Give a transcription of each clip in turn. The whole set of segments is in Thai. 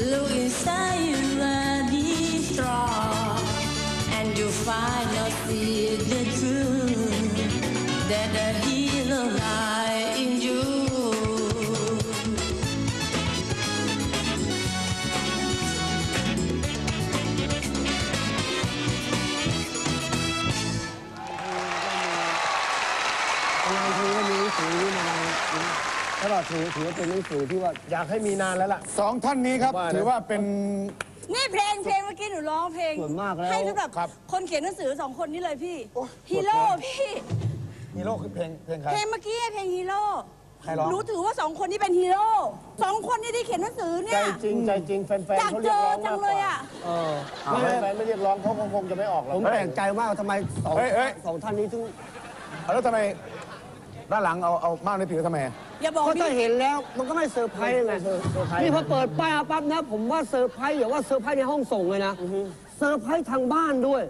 Luisa. ถ้าเราถือถือว่าเป็นหนังสือที่ว่าอยากให้มีนานแล้วล่ะ สองท่านนี้ครับ ว่านะ ถือว่าเป็น นี่เพลงเพลงเมื่อกี้หนูร้องเพลงส่วนมากแล้ว ให้สำหรับครับ คนเขียนหนังสือสองคนนี้เลยพี่โอ้ยฮีโร่พี่ ฮีโร่คือเพลงเพลงใคร เพลงเมื่อกี้เพลงฮีโร่ใครร้อง หนูถือว่าสองคนนี้เป็นฮีโร่สองคนนี้ที่เขียนหนังสือเนี่ใจยจริงใจจริงแฟนอยากๆเขาเจเรียกอร้องจัมากงกเลยว่าอะเออไม่แฟนๆไม่เรียกร้องเขาคงจะไม่ออกหรอกผมแปลกใจมากว่าทำไมสองเฮ้ยเฮ้ย สองท่านนี้ถึง เอาแล้วทำไมด้านหลังเอาเอาม่านในถือทำไม อย่าบอกก็พี่ถ้าเห็นแล้วมันก็ไม่เซอร์ไพรส์ไงนี่พอเปิดป้ายปั๊บนะ ผมว่าเซอร์ไพรส์อย่าว่าเซอร์ไพรส์ในห้องส่งเลยนะเซอร์ไพรส์ทางบ้านด้วย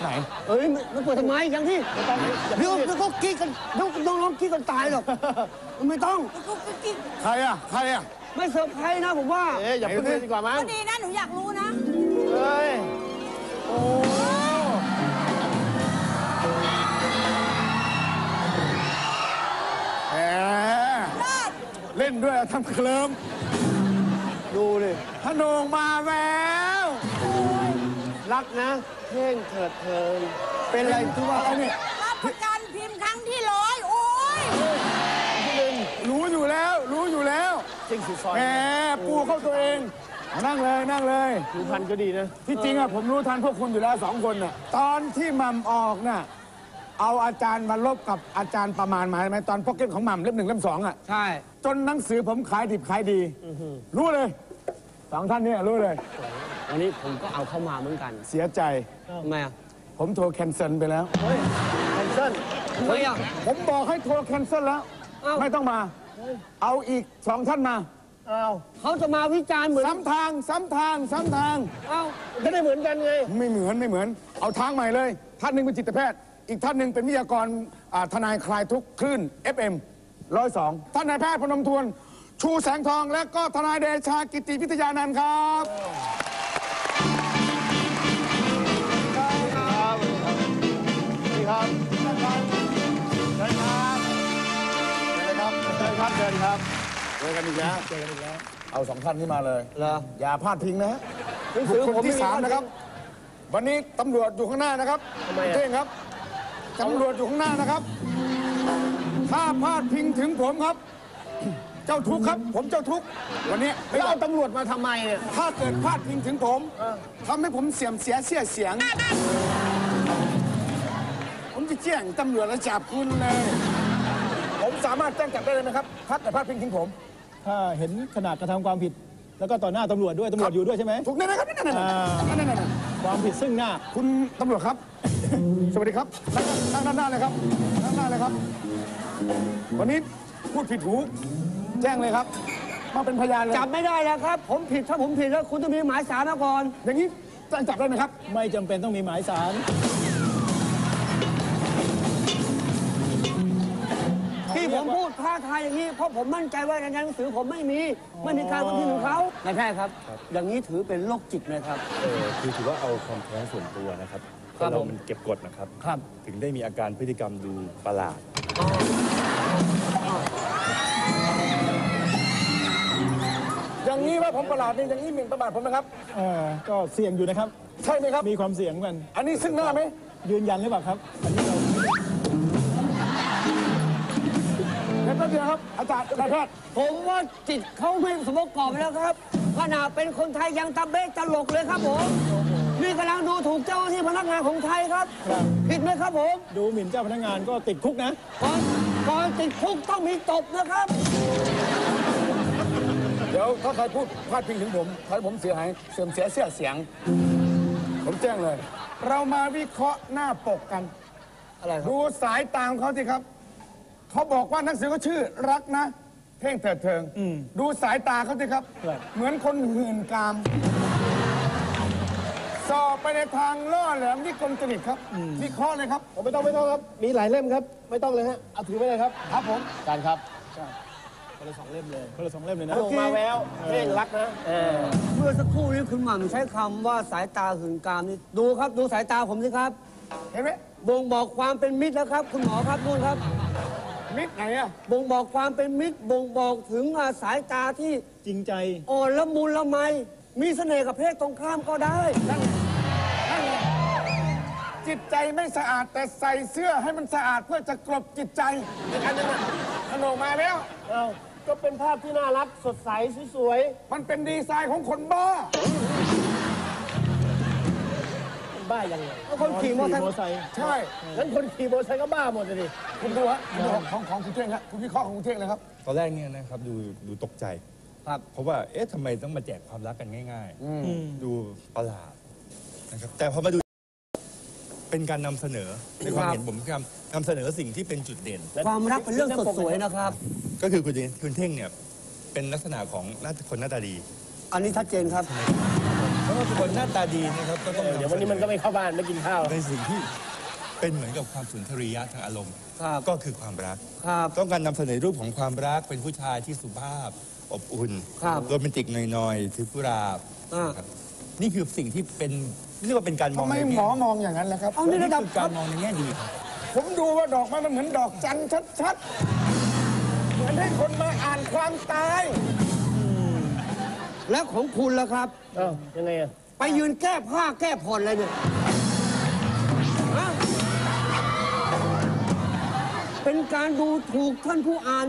ไหนเอ้ยมันมันเปิดทำไมอย่างที่เดี๋ยวเดี๋ยวเขากี้กันเดี๋ยวน้องๆกี้กันตายหรอกมันไม่ต้องกุ๊กกุ๊กกิ๊กใครอะ ใครอะ ไม่เซอร์ไพรส์นะผมว่า เอ๊ะอย่าเพิ่งเล่นดีกว่ามั้ง ก็ดีนะ หนูอยากรู้นะ ด้วยทำเคลิมดูดิพนงมาแล้วรักนะเพ่งเถิดเทิงเป็นอะไรที่ว่าอะไรเนี่ยรับประกันพิมพ์ครั้งที่ร้อยโอ้ยรู้อยู่แล้ว รู้อยู่แล้วจริงสุดซอยแหมปูเข้าตัวเองมานั่งเลยนั่งเลยดูพันก็ดีนะ ที่จริงอะผมรู้ทันพวกคุณอยู่แล้วสองคนน่ะตอนที่หมัมออกน่ะ เอาอาจารย์มาลบกับอาจารย์ประมาณมาใช่ไหมตอนพ็อกเก็ตของหมัมเล่มหนึ่งเล่มสองอะใช่ จนหนังสือผมขายดิบขายดี รู้เลยสองท่านเนี่ยรู้เลย วันนี้ผมก็เอาเข้ามาเหมือนกันเสียใจทำไมอะผมโทรแคนเซิลไปแล้ว แคนเซิลทำไมอะ ผมบอกให้โทรแคนเซิลแล้ว เอ้า ไม่ต้องมา เอาอีกสองท่านมาอ้าวเขาจะมาวิจารณ์เหมือนซ้ำทางซ้ำทางซ้ำทาง เอ้าจะได้เหมือนกันไง ไม่เหมือนไม่เหมือน เอาทางใหม่เลย ท่านหนึ่งเป็นจิตแพทย์ อีกท่านหนึ่งเป็นวิทยากรอ่าทนายคลายทุกข์คลื่น FM ร้อยสองท่านนายแพทย์พนมทวน ชูแสงทองและก็ทนายเดชากิติพิทยานันท์ครับดีครับเชิญครับเชิญครับเชิญครับเชิญครับเชิญครับเจอกันอีกแล้วเจอกันอีกแล้ว เอาสองท่านนี้มาเลย เหรอ อย่าพลาดพิงนะฮะหนังบุสืคอคลผมที่สามไนะครับ วันนี้ตำรวจอยู่ข้างหน้านะครับทำไมอะ เท่งครับ ตำรวจอยู่ข้างหน้านะครับ ถ้าพลาดพิงถึงผมครับ เจ้าทุกข์ครับ ผมเจ้าทุกข์วันนี้ไม่แล้วเอาเอาตำรวจมาทำไมเนี่ย ถ้าเกิดพลาดพิงถึงผมทำให้ผมเสียมเสียเสียเสียง ผมจะแจ้งตำรวจและจับคุณเลยผมสามารถแจ้งจับได้เลยนะครับถ้าเกิดพลาดพิงถึงผม ถ้าเห็นขนาดกระทำความผิด แล้วก็ต่อหน้าตำรวจด้วยตำรวจอยู่ด้วยใช่ไหม ถูกแน่นะครับนั่นนั่นนั่นอ่านั่นนั่นนั่นความผิดซึ่งหน้า คุณตำรวจครับ สวัสดีครับนั่งนั่งด้านหน้าเลยครับนั่งด้านหน้าเลยครับ วันนี้พูดผิดหูแจ้งเลยครับ มาเป็นพยานเลยจับไม่ได้แล้วครับ ผมผิดถ้าผมผิดแล้วคุณต้องมีหมายสารมาก่อน อย่างนี้แจ้งจับได้ไหมครับ ไม่จำเป็นต้องมีหมายสารที่ผมพูดท้าทายอย่างนี้เพราะผมมั่นใจว่าในหนังสือผมไม่มีไม่มีการว่าผิดของเขานายแพทย์ครับ อย่างนี้ถือเป็นโรคจิตไหมครับ เออคือถือว่าเอาความแค้นส่วนตัวนะครับ ครับนเราผมมันเก็บกดนะครับ ครับ ถึงได้มีอาการพฤติกรรมดูประหลาด อย่างนี้ว่าผมประหลาดนี่อย่างนี้หมิ่นประมาทผมนะครับ เออก็เสี่ยงอยู่นะครับ ใช่ไหมครับ มีความเสี่ยงกัน อันนี้ซึ่งหน้าไหมยืนยันหรือเปล่าครับ อันนี้เราเดี๋ยวแป๊บเดียวครับ อาจารย์นายแพทย์ผมว่าจิตเขาไม่สมประกอบแล้วครับขนาดเป็นคนไทยยังตะเบ๊ะตลกเลยครับผม นี่กำลังดูถูกเจ้าหน้าที่พนักงานของไทยครับ ผิดไหมครับผม ดูหมิ่นเจ้าพนักงานก็ติดคุกนะ ก่อนก่อนติดคุกต้องมีตบนะครับ เดี๋ยวถ้าใครพูดพลาดพิงถึงผมทำให้ผมเสียหายเสื่อมเสียเสียเสียง ผมแจ้งเลย เรามาวิเคราะห์หน้าปกกัน อะไรครับ ดูสายตาของเขาสิครับ เขาบอกว่าหนังสือเขาชื่อรักนะ เพ่งเถิดเทิง ดูสายตาเขาสิครับ ครับ เหมือนคนหื่นกาม สสอบไปในทางล่อแหลมที่กลมจริตครับวิเคราะห์เลยครับ ผมไม่ต้องไม่ต้องครับ มีหลายเล่มครับ ไม่ต้องเลยฮะเอาถือไปเลยครับครับผมการครับคนละสองเล่มเลยคนละสองเล่มเลยนะโอเคมาแววเพ่งรักนะเออเมื่อสักครู่นี้คุณหม่ำใช้คำว่าสายตาหื่นกามนี่ดูครับดูสายตาผมสิครับเห็นไหมบ่งบอกความเป็นมิตรแล้วครับ คุณหมอครับนู่นครับ มิดไหนอะบ่งบอกความเป็นมิตรบ่งบอกถึงอ่าสายตาที่จริงใจอ่อนละมุนละไมมีเสน่ห์กับเพศตรงข้ามก็ได้ จิตใจไม่สะอาดแต่ใส่เสื้อให้มันสะอาดเพื่อจะกลบจิตใจอีกอันหนึงอะขนมมาแล้ว เอ้าก็เป็นภาพที่น่ารักสดใสสวยมันเป็นดีไซน์ของคนบ้า ๆบ้ายังไงคนขี่มอเตอร์ไซค์ไซค์ใช่ งั้นคนขี่มอเตอร์ไซค์ก็บ้าหมดเลยดิคุณดูฮะคุณดูของของคุณเท่งครับคุณวิเคราะห์ของคุณเท่งเลยครับ ตอนแรกเนี่ยนะครับดูดูตกใจ ครับ เพราะว่าเอ๊ะทำไมต้องมาแจกความรักกันง่าย ๆ ดูประหลาดนะครับแต่พอมาดู เป็นการนำเสนอในความเห็นผมคือนำเสนอสิ่งที่เป็นจุดเด่น ความรักเป็นเรื่องสดสวยนะครับ ก็คือคุณคุณเท่งเนี่ยเป็นลักษณะของหน้าคนหน้าตาดีอันนี้ชัดเจนครับเพราะว่าคนหน้าตาดีนะครับก็ต้องเดี๋ยววันนี้มันก็ไม่เข้าบ้านไม่กินข้าวในสิ่งที่เป็นเหมือนกับความสุนทรียะทางอารมณ์ครับก็คือความรักครับต้องการนำเสนอรูปของความรักเป็นผู้ชายที่สุภาพ อบอุ่นครับโรแมนติกหน่อยๆถือกุหลาบอ่าครับนี่คือสิ่งที่เป็น เรียกว่าเป็นการมองทำไมในหแง่มอมองอย่างนั้นล่ะครับ เอาในระดับคือการมองในแง่ดีครับผมดูว่าดอกไม้มันเหมือนดอกจันทร์ชัดๆ เหมือนให้คนมาอ่านความตาย และของคุณล่ะครับเอ้ายังไงอะไปยืนแก้ผ้าแก้ผ่อนอะไรเนี่ยฮะเป็นการดูถูกท่านผู้อ่าน